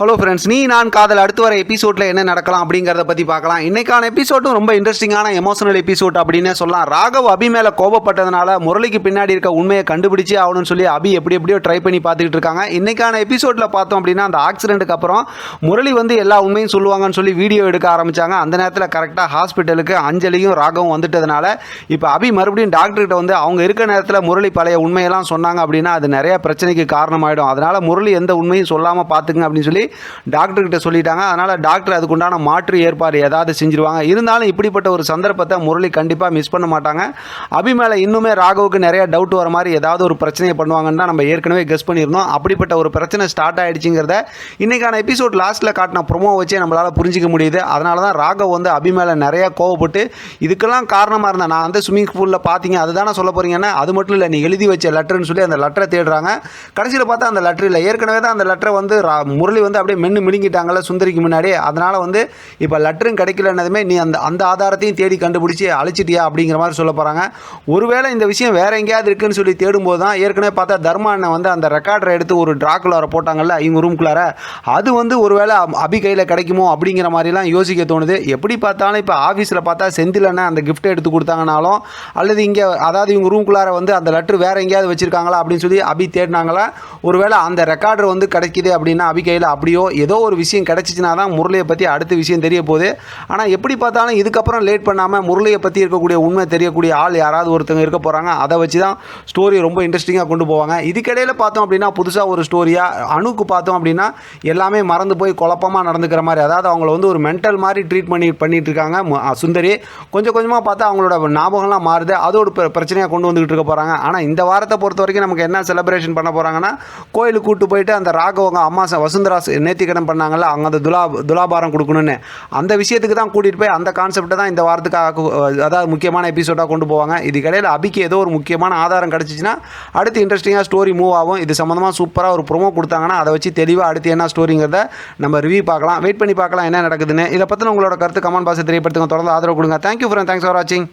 Hello friends நீ நான் காதல். அடுத்து வர எபிசோடில் என்ன நடக்கலாம் அப்படிங்கிறத பற்றி பார்க்கலாம். இன்றைக்கான எபிசோடும் ரொம்ப இன்ட்ரெஸ்டிங்கான எமோஷனல் எபிசோட் அப்படின்னே சொல்லலாம். ராகவ் அபி மேலே கோபப்பட்டதுனால முரளிக்கு பின்னாடி இருக்க உண்மையை கண்டுபிடிச்சி ஆகணும்னு சொல்லி அபி எப்படி எப்படியோ ட்ரை பண்ணி பார்த்துக்கிட்டு இருக்காங்க. இன்றைக்கான எபிசோடில் பார்த்தோம் அப்படின்னா அந்த ஆக்சிடென்ட்டுக்கு அப்புறம் முரளி வந்து எல்லா உண்மையும் சொல்லுவாங்கன்னு சொல்லி வீடியோ எடுக்க ஆரம்பித்தாங்க அந்த நேரத்தில் கரெக்டாக ஹாஸ்பிட்டலுக்கு அஞ்சலியும் ராகவும் வந்துட்டதுனால இப்போ அபி மறுபடியும் டாக்டர்கிட்ட வந்து அவங்க இருக்க நேரத்தில் முரளி பழைய உண்மையெல்லாம் சொன்னாங்க அப்படின்னா அது நிறைய பிரச்சனைக்கு காரணமாயிடும். அதனால் முரளி எந்த உண்மையும் சொல்லாமல் பார்த்துங்க அப்படின்னு சொல்லி டாக்டர்கிட்ட சொல்லிட்டாங்க. அதனால் டாக்டர் அதுக்குண்டான மாற்று ஏற்பாடு ஏதாவது செஞ்சுருவாங்க. இருந்தாலும் இப்படிப்பட்ட ஒரு சந்தர்ப்பத்தை முரளி கண்டிப்பாக மிஸ் பண்ண மாட்டாங்க. அபி மேலே இன்னுமே ராகவுக்கு நிறைய டவுட் வர மாதிரி ஏதாவது ஒரு பிரச்சனையை பண்ணுவாங்கன்னு தான் நம்ம ஏற்கனவே கெஸ் பண்ணியிருந்தோம். அப்படிப்பட்ட ஒரு பிரச்சனை ஸ்டார்ட் ஆகிடுச்சிங்கிறத இன்றைக்கான எபிசோட் லாஸ்ட்டில் காட்டின ப்ரொமோ வச்சே நம்மளால் புரிஞ்சிக்க முடியுது. அதனால தான் ராகவ் வந்து அபி மேலே நிறைய கோவப்பட்டு இதுக்கெல்லாம் காரணமாக இருந்தேன் நான் வந்து ஸ்விம்மிங் பூலில் பார்த்தீங்க அதுதானே சொல்ல போகிறீங்கன்னா அது மட்டும் இல்லை நீ எழுதி வச்ச லெட்டர்னு சொல்லி அந்த லெட்டரை தேடுறாங்க. கடைசியில் பார்த்தா அந்த லெட்டர் இல்லை. ஏற்கனவே தான் அந்த லெட்டரை வந்து முரளி வந்து அப்படியே மென்று மிடுங்கிட்டாங்கல்ல சுந்தரிக்கு முன்னாடி அதனால் வந்து இப்போ லெட்டரும் கிடைக்கலன்னதுமே நீ அந்த அந்த ஆதாரத்தையும் தேடி கண்டுபிடிச்சி அழிச்சிட்டியா அப்படிங்கிற மாதிரி சொல்ல போகிறாங்க ஒருவேளை இந்த விஷயம் வேற எங்கேயாவது இருக்குன்னு சொல்லி தேடும்போது தான் ஏற்கனவே பார்த்தா தர்மா அண்ணன் வந்து அந்த ரெக்கார்டரை எடுத்து ஒரு ட்ராக்குள்ளார போட்டாங்கல்ல இவங்க ரூம்குள்ளார அது வந்து ஒருவேளை அப்- அபி கையில் கிடைக்குமோ அப்படிங்கிற மாதிரிலாம் யோசிக்க தோணுது. எப்படி பார்த்தாலும் இப்போ ஆஃபீஸில் பார்த்தா செந்தில் அந்த கிஃப்ட்டை எடுத்து கொடுத்தாங்கனாலும் அல்லது இங்கே அதாவது இவங்க ரூம்குள்ளார வந்து அந்த லெட்ரு வேற எங்கேயாவது வச்சிருக்காங்களா அப்படின்னு சொல்லி அபி தேடினாங்களா? ஒருவேளை அந்த ரெக்கார்டர் வந்து கிடைக்கிது அப்படின்னா அபி கையில் அப்படியோ ஏதோ ஒரு விஷயம் கிடைச்சிச்சுனா தான் முரளியை பற்றி அடுத்த விஷயம் தெரிய போகுது. ஆனால் எப்படி பார்த்தாலும் இதுக்கப்புறம் லேட் பண்ணாமல் முரளியை பற்றி இருக்கக்கூடிய உண்மை தெரியக்கூடிய ஆள் யாராவது ஒருத்தங்க இருக்க போகிறாங்க அதை வச்சு தான் ஸ்டோரி ரொம்ப இன்ட்ரெஸ்டிங்காக கொண்டு போவாங்க. இதுக்கிடையில் பார்த்தோம் அப்படின்னா புதுசாக ஒரு ஸ்டோரியாக அணுக்கு பார்த்தோம் அப்படின்னா எல்லாமே மறந்து போய் குழப்பமாக நடந்துக்கிற மாதிரி அதாவது அவங்கள வந்து ஒரு மென்டல் மாதிரி ட்ரீட் பண்ணி பண்ணிட்டு இருக்காங்க சுந்தரி. கொஞ்சம் கொஞ்சமாக பார்த்தா அவங்களோட ஞாபகம்லாம் மாறுது அதோட பிர- பிரச்சனையாக கொண்டு வந்துகிட்டு இருக்க போகிறாங்க ஆனால் இந்த வாரத்தை பொறுத்த வரைக்கும் நமக்கு என்ன செலிப்ரேஷன் பண்ண போகிறாங்கன்னா கோயிலுக்கு கூட்டு போயிட்டு அந்த ராகவங்க அம்மா வசுந்தரா ச- நேர்த்திக்கடன் பண்ணாங்கல்ல அவங்க அந்த துலா துலாபாரம் கொடுக்கணும்னு. அந்த விஷயத்துக்கு தான் கூட்டிகிட்டு போய் அந்த கான்செப்டை தான் இந்த வாரத்துக்காக அதாவது முக்கியமான எபிசோடாக கொண்டு போவாங்க. இதுக்கிடையில் அபிக்கு ஏதோ ஒரு முக்கியமான ஆதாரம் கிடச்சிச்சின்னா அடுத்து இன்ட்ரெஸ்டிங்காக ஸ்டோரி மூவ் ஆகும். இது சம்மந்தமாக சூப்பராக ஒரு ப்ரோமோ கொடுத்தாங்கன்னா அதை வச்சு தெளிவாக அடுத்து என்ன ஸ்டோரிங்கிறத நம்ம ரிவ்யூ பார்க்கலாம். வெயிட் பண்ணி பார்க்கலாம் என்ன நடக்குதுன்னு. இதை பற்றின உங்களோட கருத்து கமெண்ட் பாக்ஸ் தெரியப்படுத்துங்க. தொடர்ந்து ஆதரவு கொடுங்க. தேங்க்யூ ஃப்ரெண்ட் தேங்க்ஸ் ஃபார் வாட்சிங்